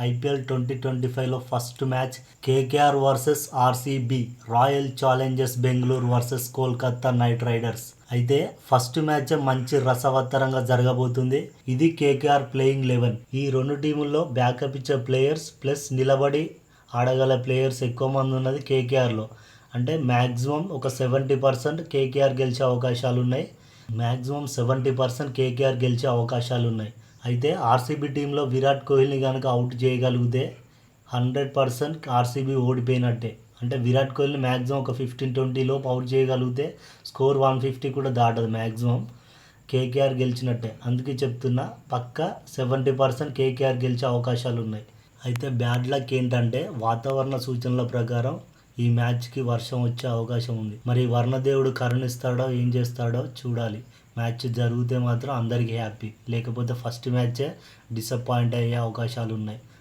IPL twenty twenty ఫైవ్లో first match KKR versus RCB royal challengers Bengaluru versus Kolkata knight riders. అయితే first match మంచి రసవత్తరంగా జరగబోతుంది. ఇది కేకేఆర్ ప్లేయింగ్ లెవెన్. ఈ రెండు టీముల్లో బ్యాకప్ ఇచ్చే ప్లేయర్స్ ప్లస్ నిలబడి ఆడగల ప్లేయర్స్ ఎక్కువ మంది ఉన్నది కేకేఆర్లో. అంటే మ్యాక్సిమం ఒక సెవెంటీ పర్సెంట్ కేకేఆర్ గెలిచే అవకాశాలు ఉన్నాయి మ్యాక్సిమం సెవెంటీ పర్సెంట్ కేకేఆర్ గెలిచే అవకాశాలు ఉన్నాయి అయితే ఆర్సీబీ టీంలో విరాట్ కోహ్లీని కనుక అవుట్ చేయగలిగితే హండ్రెడ్ పర్సెంట్ ఆర్సీబీ ఓడిపోయినట్టే. అంటే విరాట్ కోహ్లీని మ్యాక్సిమం ఒక ఫిఫ్టీన్ ట్వంటీ లోపు అవుట్ చేయగలిగితే స్కోర్ వన్ ఫిఫ్టీ కూడా దాటదు మ్యాక్సిమం కేకేఆర్ గెలిచినట్టే. అందుకే చెప్తున్నా పక్క సెవెంటీ పర్సెంట్ కేకేఆర్ గెలిచే అవకాశాలు ఉన్నాయి. అయితే బ్యాడ్ లక్ ఏంటంటే వాతావరణ సూచనల ప్రకారం ఈ మ్యాచ్కి వర్షం వచ్చే అవకాశం ఉంది. మరి వర్ణదేవుడు కరుణిస్తాడో ఏం చేస్తాడో చూడాలి. మ్యాచ్ జరిగితే మాత్రం అందరికీ హ్యాపీ. లేకపోతే ఫస్ట్ మ్యాచే డిసప్పాయింట్ అయ్యే అవకాశాలు ఉన్నాయి